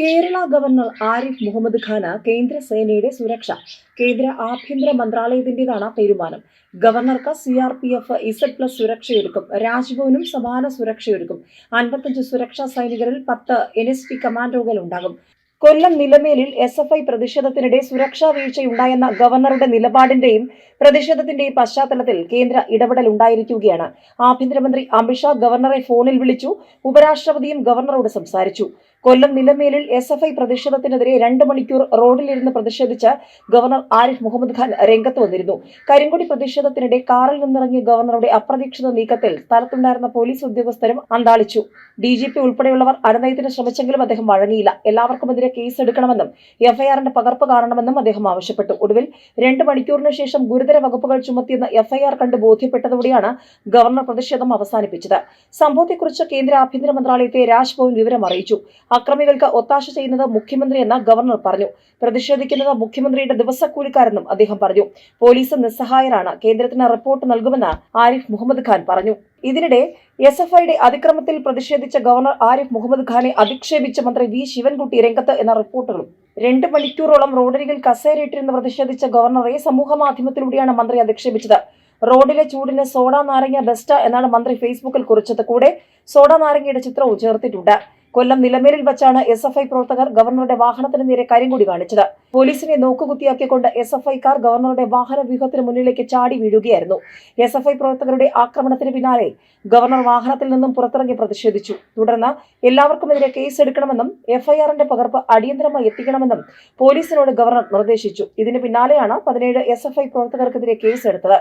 Kerala governor Arif Muhammad ഖാന് കേന്ദ്ര സേനയുടെ സുരക്ഷ കേന്ദ്ര ആഭ്യന്തര മന്ത്രാലയത്തിന്റേതാണ് തീരുമാനം. ഗവർണർക്ക് C R P F Z plus സുരക്ഷയൊരുക്കും രാജ്ഭവനും സമാന സുരക്ഷയൊരുക്കും. അൻപത്തഞ്ച് സുരക്ഷാ സൈനികരിൽ പത്ത് എൻ എസ് പി കമാൻഡോകൾ ഉണ്ടാകും. കൊല്ലം നിലമേലിൽ എസ് എഫ് ഐ പ്രതിഷേധത്തിനിടെ സുരക്ഷാ വീഴ്ചയുണ്ടായെന്ന ഗവർണറുടെ നിലപാടിന്റെയും പ്രതിഷേധത്തിന്റെയും പശ്ചാത്തലത്തിൽ കേന്ദ്ര ഇടപെടൽ ഉണ്ടായിരിക്കുകയാണ്. ആഭ്യന്തരമന്ത്രി അമിത്ഷാ ഗവർണറെ ഫോണിൽ വിളിച്ചു ഉപരാഷ്ട്രപതിയും ഗവർണറോട് സംസാരിച്ചു. കൊല്ലം നിലമേലിൽ എസ് എഫ് ഐ പ്രതിഷേധത്തിനെതിരെ രണ്ട് മണിക്കൂർ റോഡിലിരുന്ന് പ്രതിഷേധിച്ച് ഗവർണർ ആരിഫ് മുഹമ്മദ് ഖാൻ രംഗത്ത് വന്നിരുന്നു. കരിങ്കൊടി പ്രതിഷേധത്തിനിടെ കാറിൽ നിന്നിറങ്ങിയ ഗവർണറുടെ അപ്രതീക്ഷിത നീക്കത്തിൽ സ്ഥലത്തുണ്ടായിരുന്ന പോലീസ് ഉദ്യോഗസ്ഥരും അന്താളിച്ചു. ഡി ജി പി ഉൾപ്പെടെയുള്ളവർ അനുനയത്തിന് ശ്രമിച്ചെങ്കിലും അദ്ദേഹം വഴങ്ങിയില്ല. എല്ലാവർക്കുമെതിരെ കേസ് എടുക്കണമെന്നും എഫ്ഐആറിന്റെ പകർപ്പ് കാണണമെന്നും അദ്ദേഹം ആവശ്യപ്പെട്ടു. ഒടുവിൽ രണ്ട് മണിക്കൂറിന് ശേഷം ഗുരുതര വകുപ്പുകൾ ചുമത്തിയെന്ന് എഫ്ഐആർ കണ്ട് ബോധ്യപ്പെട്ടതോടെയാണ് ഗവർണർ പ്രതിഷേധം അവസാനിപ്പിച്ചത്. സംഭവത്തെക്കുറിച്ച് കേന്ദ്ര ആഭ്യന്തര മന്ത്രാലയത്തെ രാജ്ഭവൻ വിവരം അറിയിച്ചു. അക്രമികൾക്ക് ഒത്താശ ചെയ്യുന്നത് മുഖ്യമന്ത്രിയെന്ന് ഗവർണർ പറഞ്ഞു. പ്രതിഷേധിക്കുന്നത് മുഖ്യമന്ത്രിയുടെ ദിവസക്കൂലിക്കാരെന്നും അദ്ദേഹം പറഞ്ഞു. പോലീസ് നിസ്സഹായരാണ്. കേന്ദ്രത്തിന് റിപ്പോർട്ട് നൽകുമെന്ന് ആരിഫ് മുഹമ്മദ് ഖാൻ പറഞ്ഞു. ഇതിനിടെ എസ് എഫ് ഐയുടെ അതിക്രമത്തിൽ പ്രതിഷേധിച്ച ഗവർണർ ആരിഫ് മുഹമ്മദ് ഖാനെ അധിക്ഷേപിച്ച മന്ത്രി വി ശിവൻകുട്ടി രംഗത്ത് എന്ന റിപ്പോർട്ടുകളും രണ്ട് മണിക്കൂറോളം റോഡരികിൽ കസേരയിട്ടിരുന്ന് പ്രതിഷേധിച്ച ഗവർണറെ സമൂഹ മാധ്യമത്തിലൂടെയാണ് മന്ത്രി അധിക്ഷേപിച്ചത്. റോഡിലെ ചൂടിന് സോഡ നാരങ്ങ ബെസ്റ്റ് എന്നാണ് മന്ത്രി ഫേസ്ബുക്കിൽ കുറിച്ചത്. കൂടെ സോഡ നാരങ്ങയുടെ ചിത്രവും ചേർത്തിട്ടുണ്ട്. കൊല്ലം നിലമേലിൽ വച്ചാണ് എസ് എഫ് ഐ പ്രവർത്തകർ ഗവർണറുടെ വാഹനത്തിന് നേരെ കരിങ്കൊടി കാണിച്ചത്. പോലീസിനെ നോക്കുകുത്തിയാക്കിക്കൊണ്ട് എസ് എഫ് ഐക്കാർ ഗവർണറുടെ വാഹന വ്യൂഹത്തിന് മുന്നിലേക്ക് ചാടി വീഴുകയായിരുന്നു. എസ് എഫ് ഐ പ്രവർത്തകരുടെ ആക്രമണത്തിന് പിന്നാലെ ഗവർണർ വാഹനത്തിൽ നിന്നും പുറത്തിറങ്ങി പ്രതിഷേധിച്ചു. തുടർന്ന് എല്ലാവർക്കുമെതിരെ കേസ് എടുക്കണമെന്നും എഫ്ഐആറിന്റെ പകർപ്പ് അടിയന്തരമായി എത്തിക്കണമെന്നും പോലീസിനോട് ഗവർണർ നിർദ്ദേശിച്ചു. ഇതിന് പിന്നാലെയാണ് പതിനേഴ് എസ് എഫ് ഐ പ്രവർത്തകർക്കെതിരെ കേസെടുത്തത്.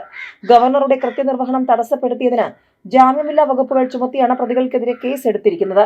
ഗവർണറുടെ കൃത്യനിർവഹണം തടസ്സപ്പെടുത്തിയതിന് ജാമ്യമില്ലാ വകുപ്പുകൾ ചുമത്തിയാണ് പ്രതികൾക്കെതിരെ കേസ് എടുത്തിരിക്കുന്നത്